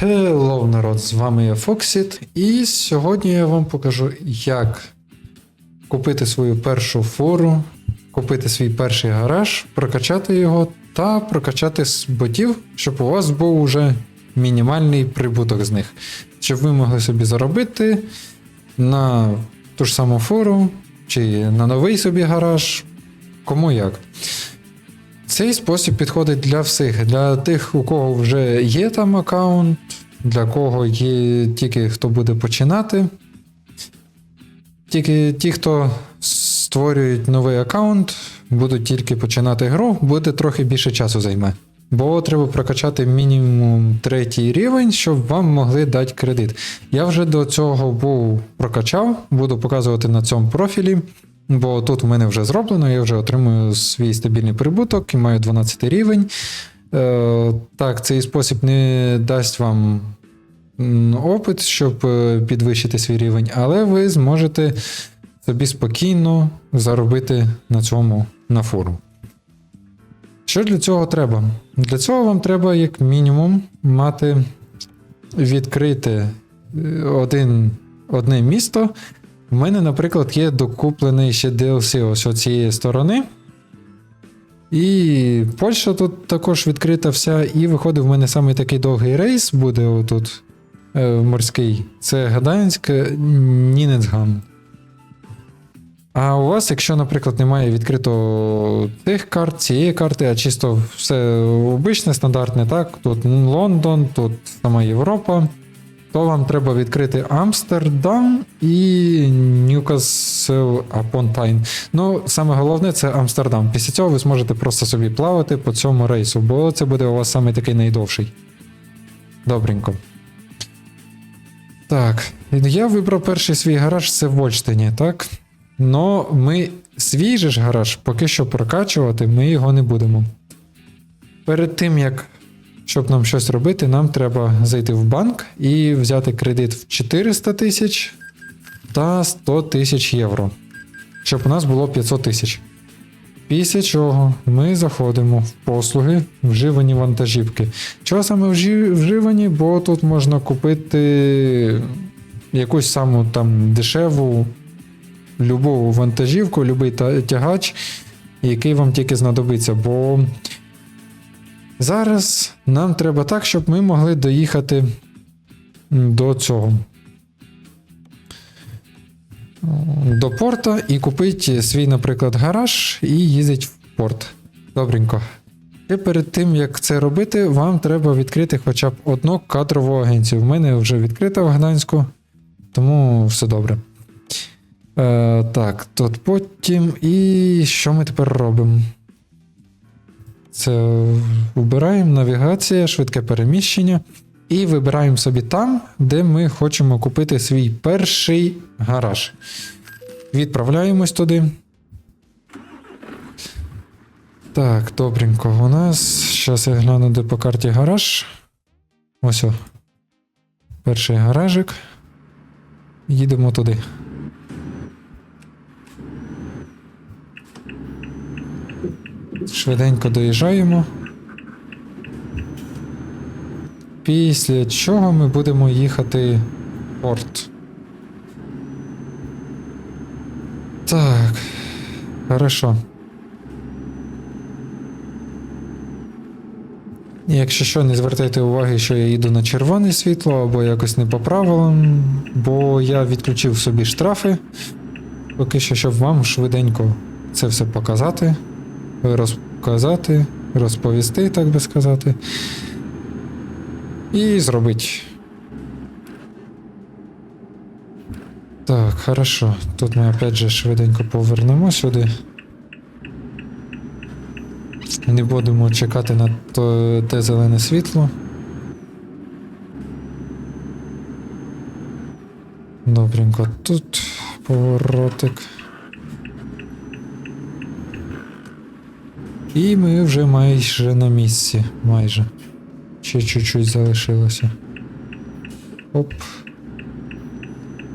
Hello, народ, з вами я Фоксіт, і сьогодні я вам покажу, як купити свою першу фуру, купити свій перший гараж, прокачати його та прокачати з ботів, щоб у вас був уже мінімальний прибуток з них. Щоб ви могли собі заробити на ту ж саму фуру чи на новий собі гараж, кому як. Цей спосіб підходить для всіх, для тих, у кого вже є там аккаунт, для кого є тільки хто буде починати. Тільки ті, хто створюють новий аккаунт, будуть тільки починати гру, буде трохи більше часу займе. Бо треба прокачати мінімум третій рівень, щоб вам могли дати кредит. Я вже до цього був прокачав, буду показувати на цьому профілі. Бо тут у мене вже зроблено, я вже отримую свій стабільний прибуток і маю 12 рівень. Е, так, цей спосіб не дасть вам опит, щоб е, підвищити свій рівень, але ви зможете собі спокійно заробити на цьому на фору. Що для цього треба? Для цього вам треба, як мінімум, мати відкрите е, один, одне місто. У мене, наприклад, є докуплений ще DLC ось цієї сторони. І Польща тут також відкрита вся, і виходить, в мене саме такий довгий рейс буде отут е, морський. Це Гаданськ Нінецгам. А у вас, якщо, наприклад, немає відкрито тих карт, цієї карти, а чисто все обичне, стандартне, так, тут Лондон, тут сама Європа, то вам треба відкрити Амстердам і Ньюкасл Tyne. Ну, саме головне це Амстердам. Після цього ви зможете просто собі плавати по цьому рейсу, бо це буде у вас саме такий найдовший. Добренько. Так, я вибрав перший свій гараж, це в Вольштині, так? Но ми свій же ж гараж поки що прокачувати, ми його не будемо. Перед тим як щоб нам щось робити, нам треба зайти в банк і взяти кредит в 400 тисяч та 100 тисяч євро. Щоб у нас було 500 тисяч. Після чого ми заходимо в послуги вживані вантажівки. Чого саме вжи- вживані? Бо тут можна купити якусь саму там дешеву любу вантажівку, та- тягач, який вам тільки знадобиться. Бо Зараз нам треба так, щоб ми могли доїхати до цього. До порта і купити свій, наприклад, гараж і їздити в порт. Добренько. І перед тим, як це робити, вам треба відкрити хоча б одну кадрову агенцію. В мене вже відкрита в Гданську, тому все добре. Е, так, тут потім. І що ми тепер робимо? Це вибираємо навігація, швидке переміщення. І вибираємо собі там, де ми хочемо купити свій перший гараж. Відправляємось туди. Так, добренько. У нас. Зараз я гляну, де по карті гараж. Ось о. Перший гаражик. Їдемо туди. Швиденько доїжджаємо. Після чого ми будемо їхати в порт. Так. Хорошо. Якщо що, не звертайте уваги, що я їду на червоне світло або якось не по правилам, бо я відключив собі штрафи. Поки що, щоб вам швиденько це все показати розказати, розповісти, так би сказати. І зробити. Так, хорошо. Тут ми опять же швиденько повернемо сюди. Не будемо чекати на то, те зелене світло. Добренько, тут поворотик. І ми вже майже на місці. Майже. Ще чуть-чуть залишилося. Оп.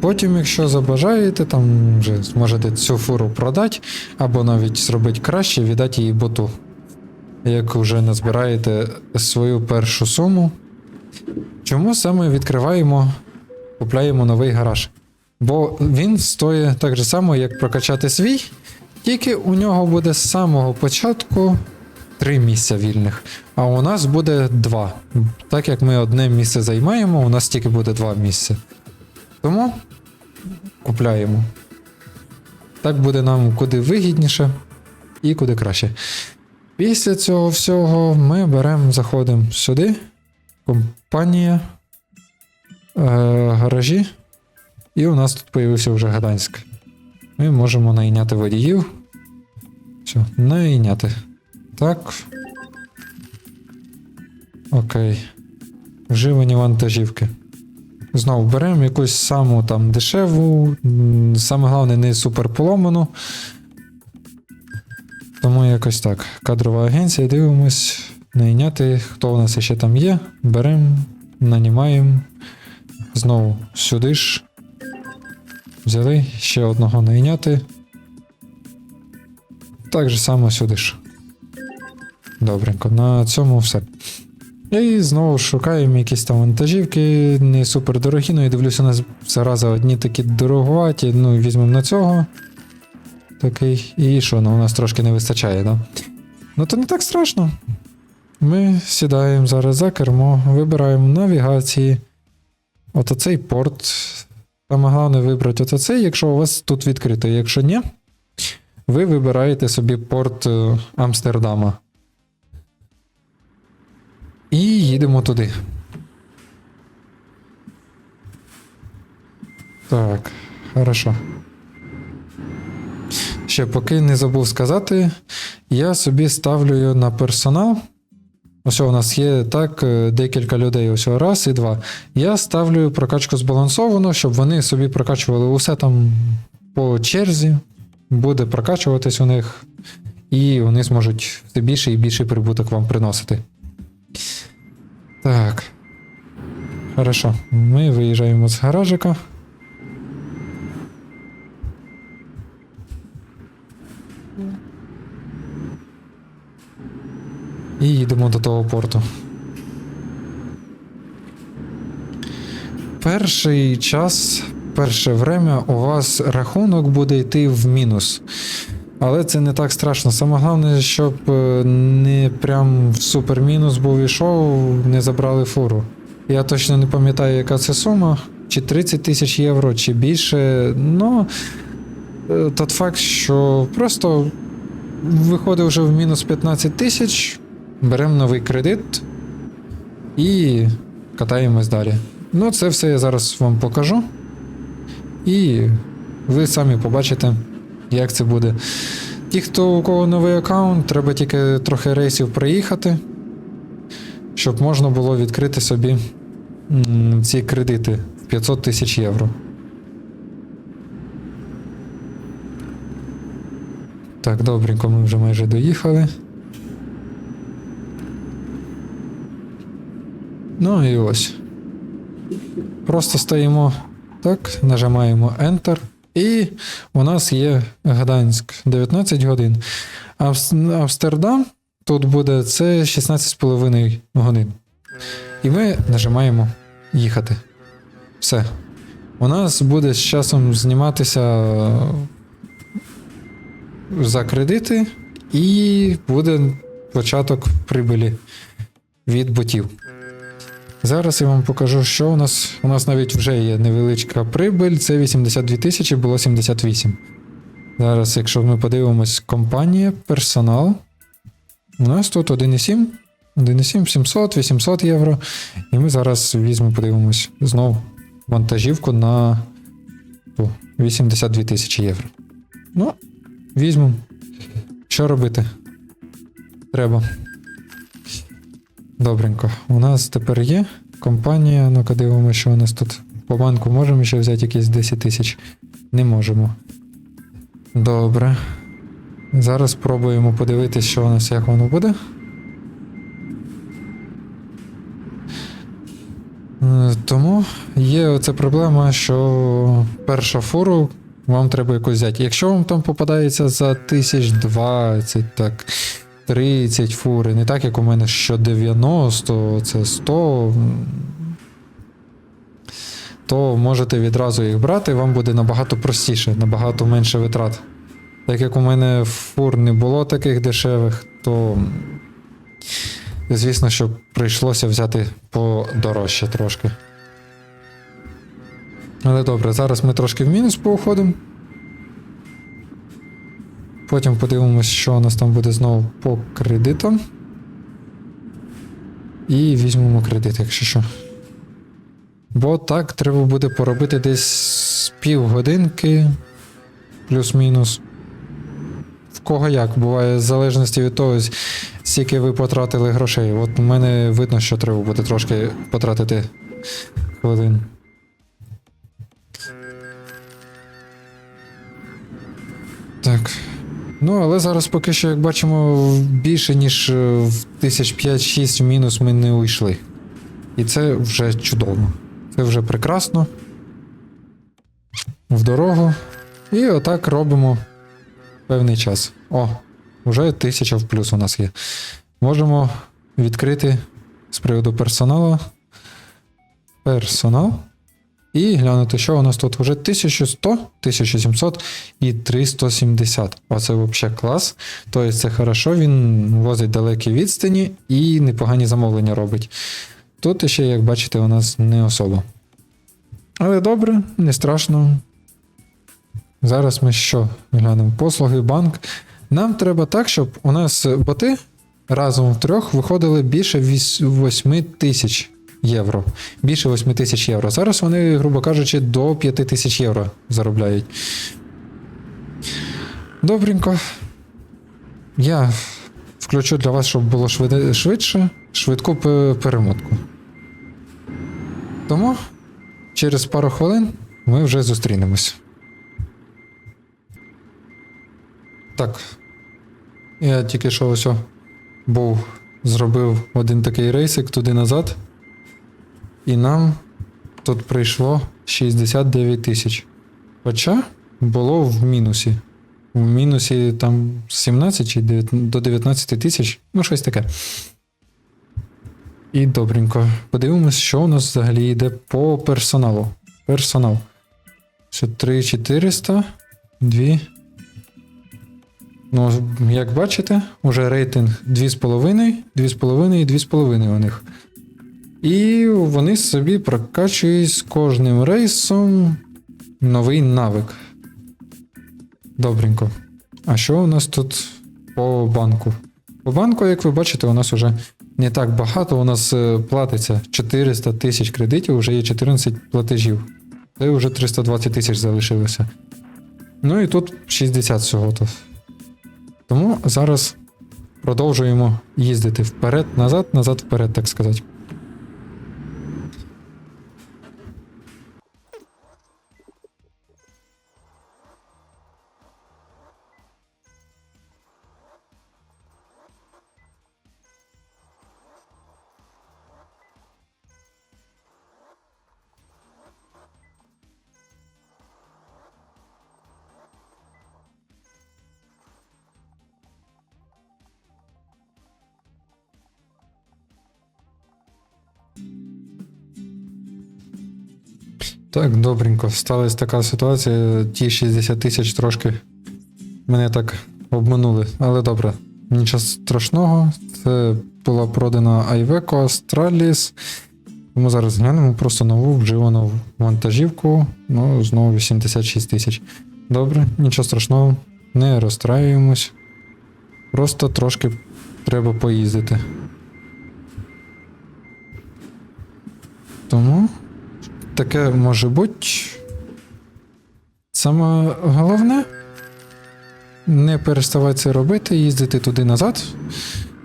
Потім, якщо забажаєте, там вже зможете цю фуру продати, або навіть зробити краще, віддати її боту. Як вже назбираєте свою першу суму, Чому саме відкриваємо, купляємо новий гараж? Бо він стоїть так же само, як прокачати свій, тільки у нього буде з самого початку три місця вільних, а у нас буде два. Так як ми одне місце займаємо, у нас тільки буде два місця. Тому купляємо. Так буде нам куди вигідніше і куди краще. Після цього всього ми беремо, заходимо сюди. Компанія. Е, гаражі. І у нас тут появився вже Гаданськ. Ми можемо найняти водіїв. Все, найняти. Так. Окей. Вживані вантажівки. Знову беремо якусь саму там дешеву, саме головне, не супер поломану. Тому якось так. Кадрова агенція, дивимось, найняти, хто у нас ще там є. Беремо, нанімаємо. Знову сюди ж. Взяли ще одного найняти. Так же само сюди ж. Добренько, на цьому все. І знову шукаємо якісь там вантажівки, не супер дорогі, ну і дивлюся, у нас зараза одні такі дороговаті, ну візьмемо на цього. Такий. І що, ну у нас трошки не вистачає, да? Ну то не так страшно. Ми сідаємо зараз за кермо, вибираємо навігації. От оцей порт. Саме головне вибрати от оцей, якщо у вас тут відкрито. Якщо ні, ви вибираєте собі порт е, Амстердама. І їдемо туди. Так, хорошо. Ще поки не забув сказати, я собі ставлю на персонал. Ось у нас є так е, декілька людей, ось раз і два. Я ставлю прокачку збалансовану, щоб вони собі прокачували усе там по черзі, буде прокачуватись у них, і вони зможуть все більше і більший прибуток вам приносити. Так. Хорошо. Ми виїжджаємо з гаражика. І їдемо до того порту. Перший час, перше время у вас рахунок буде йти в мінус. Але це не так страшно. Саме головне, щоб е, не прям в супер мінус був ішов, не забрали фуру. Я точно не пам'ятаю, яка це сума, чи 30 тисяч євро, чи більше. Ну, е, тот факт, що просто виходить вже в мінус 15 тисяч, беремо новий кредит і катаємось далі. Ну, це все я зараз вам покажу. І ви самі побачите, як це буде. Ті, хто у кого новий аккаунт, треба тільки трохи рейсів проїхати, щоб можна було відкрити собі ці кредити в 500 тисяч євро. Так, добренько, ми вже майже доїхали. Ну і ось. Просто стоїмо так, нажимаємо Enter. І у нас є Гданськ 19 годин. Амстердам тут буде це 16,5 годин. І ми нажимаємо їхати. Все. У нас буде з часом зніматися е, за кредити, і буде початок прибилі від ботів. Зараз я вам покажу, що у нас. У нас навіть вже є невеличка прибиль, це 82 тисячі, було 78. Зараз, якщо ми подивимось, компанія, персонал. У нас тут 1,7, 1,7, 700, 800 євро. І ми зараз візьмемо, подивимось знову вантажівку на 82 тисячі євро. Ну, візьмемо. Що робити? Треба. Добренько. У нас тепер є компанія. Ну-ка дивимося, що у нас тут. По банку можемо ще взяти якісь 10 тисяч. Не можемо. Добре. Зараз спробуємо подивитися, що у нас, як воно буде. Е, Тому є оця проблема, що перша фуру вам треба якусь взяти. Якщо вам там попадається за 1020, так, 30 фури, не так як у мене що 90, це 100. то можете відразу їх брати, вам буде набагато простіше, набагато менше витрат. Так як у мене фур не було таких дешевих, то звісно, що прийшлося взяти подорожче трошки. Але добре, зараз ми трошки в мінус поуходимо. Потім подивимось, що у нас там буде знову по кредитам. І візьмемо кредит, якщо що. Бо так треба буде поробити десь півгодинки, плюс-мінус. В кого як, буває, в залежності від того, скільки ви потратили грошей. От у мене видно, що треба буде трошки потратити хвилин. Ну, але зараз поки що, як бачимо, більше, ніж е, в тисяч 5-6 в мінус ми не уйшли. І це вже чудово. Це вже прекрасно. В дорогу. І отак робимо певний час. О, вже тисяча в плюс у нас є. Можемо відкрити з приводу персоналу. Персонал. І глянути, що у нас тут вже 1100, 1700 і 370. Оце взагалі клас. Тобто це хорошо, він возить далекі відстані і непогані замовлення робить. Тут ще, як бачите, у нас не особо. Але добре, не страшно. Зараз ми що? Глянемо послуги, банк. Нам треба так, щоб у нас боти разом в трьох виходили більше 8 тисяч євро. Більше 8 тисяч євро. Зараз вони, грубо кажучи, до 5 тисяч євро заробляють. Добренько. Я включу для вас, щоб було швидше, швидку перемотку. Тому через пару хвилин ми вже зустрінемось. Так. Я тільки що ось був, зробив один такий рейсик туди назад. І нам тут прийшло 69 тисяч. Хоча було в мінусі. В мінусі там 17 чи 9 до 19 тисяч, ну щось таке. І добренько. Подивимось, що у нас взагалі йде по персоналу. Персонал. Ще 3400, 2. Ну, як бачите, уже рейтинг 2,5, 2,5 і 2,5 у них. І вони собі прокачують з кожним рейсом новий навик. Добренько. А що у нас тут по банку? По банку, як ви бачите, у нас вже не так багато. У нас е, платиться 400 тисяч кредитів, вже є 14 платежів. Це вже 320 тисяч залишилося. Ну і тут 60 всього. то. Тому зараз продовжуємо їздити вперед, назад, назад, вперед, так сказати. Так, добренько. Сталася така ситуація. Ті 60 тисяч трошки мене так обманули. Але добре, нічого страшного. Це була продана Iveco Astralis. Тому зараз глянемо просто нову вживану вантажівку. Ну, знову 86 тисяч. Добре, нічого страшного, не розстраюємось. Просто трошки треба поїздити. Тому таке може бути. Саме головне не переставати це робити, їздити туди назад.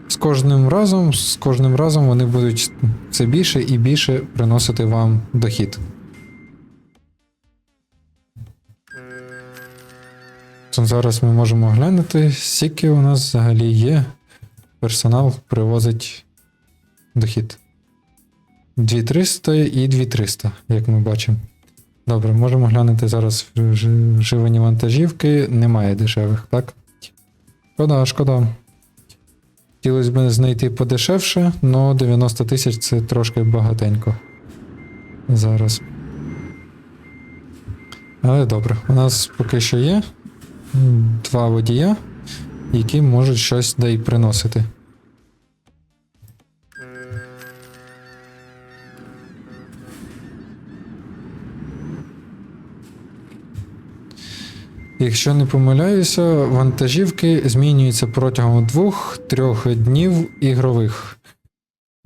З кожним разом, з кожним разом вони будуть все більше і більше приносити вам дохід. Зараз ми можемо глянути, скільки у нас взагалі є. Персонал привозить дохід. 2300 і 2300, як ми бачимо. Добре, можемо глянути зараз вж- вживані вантажівки. Немає дешевих, так? Шкода, шкода. Хотілося б знайти подешевше, але 90 тисяч це трошки багатенько. Зараз. Але добре, у нас поки що є два водія, які можуть щось да й приносити. Якщо не помиляюся, вантажівки змінюються протягом двох-трьох днів ігрових.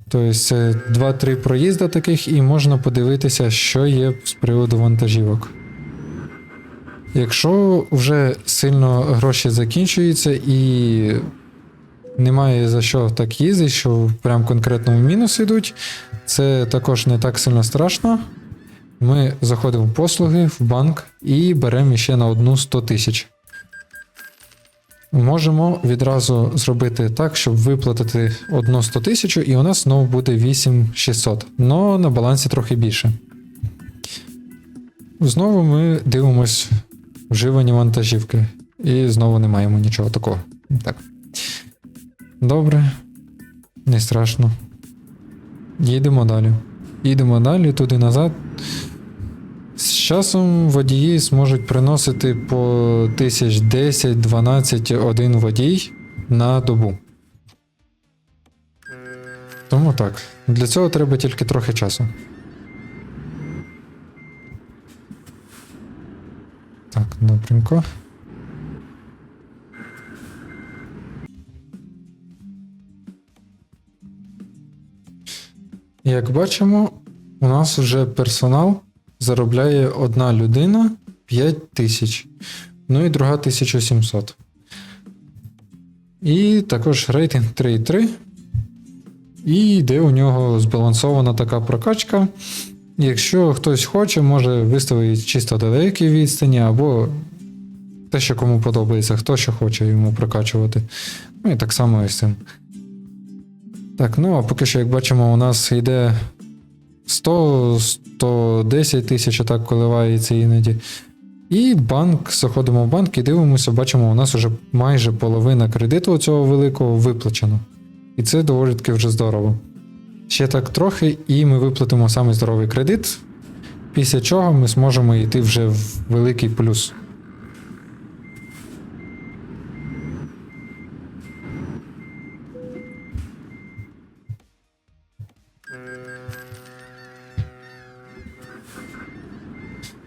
Тобто це 2-3 проїзда таких, і можна подивитися, що є з приводу вантажівок. Якщо вже сильно гроші закінчуються і немає за що так їздити, що прям конкретно в мінус йдуть, це також не так сильно страшно. Ми заходимо в послуги в банк і беремо ще на одну 100 тисяч. Можемо відразу зробити так, щоб виплатити одну 100 тисяч, і у нас знову буде 8600, но на балансі трохи більше. Знову ми дивимось вживані вантажівки. І знову не маємо нічого такого. Так. Добре. Не страшно. Їдемо далі. Їдемо далі, туди назад. З часом водії зможуть приносити по 1010-12 один водій на добу. Тому так. Для цього треба тільки трохи часу. Так, добренько. Як бачимо, у нас вже персонал заробляє одна людина 5 тисяч, ну і друга 1700. І також рейтинг 3,3. І йде у нього збалансована така прокачка. Якщо хтось хоче, може виставити чисто далекі відстані, або те, що кому подобається, хто що хоче йому прокачувати. Ну і так само і з цим. Так, ну а поки що, як бачимо, у нас йде 100, 110 тисяч, так коливається іноді. І банк, заходимо в банк і дивимося, бачимо, у нас вже майже половина кредиту цього великого виплачено. І це доволі таки вже здорово. Ще так трохи, і ми виплатимо самий здоровий кредит, після чого ми зможемо йти вже в великий плюс.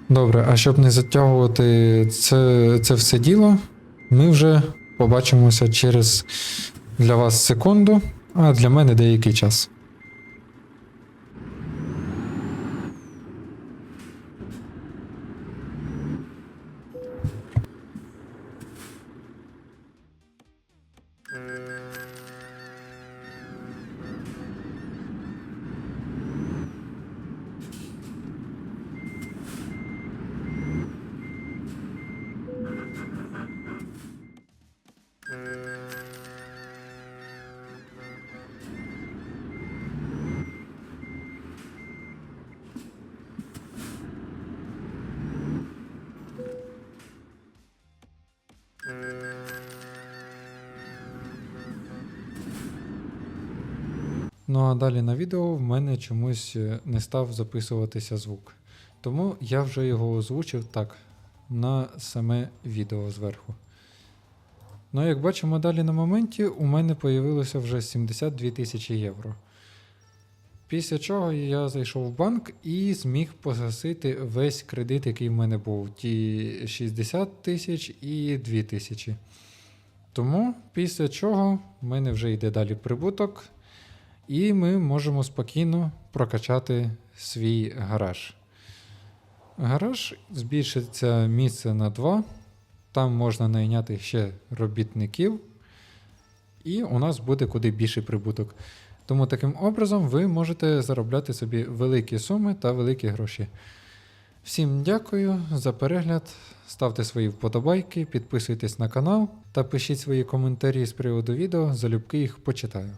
Добре, а щоб не затягувати це, це все діло, ми вже побачимося через для вас секунду, а для мене деякий час. Ну а далі на відео в мене чомусь е, не став записуватися звук. Тому я вже його озвучив так, на саме відео зверху. Ну, як бачимо далі на моменті, у мене появилося вже 72 тисячі євро. Після чого я зайшов в банк і зміг погасити весь кредит, який в мене був. Ті 60 тисяч і 2 тисячі. Тому після чого в мене вже йде далі прибуток, і ми можемо спокійно прокачати свій гараж. Гараж збільшиться місце на 2. Там можна найняти ще робітників, і у нас буде куди більший прибуток. Тому таким образом ви можете заробляти собі великі суми та великі гроші. Всім дякую за перегляд. Ставте свої вподобайки, підписуйтесь на канал та пишіть свої коментарі з приводу відео, залюбки їх почитаю.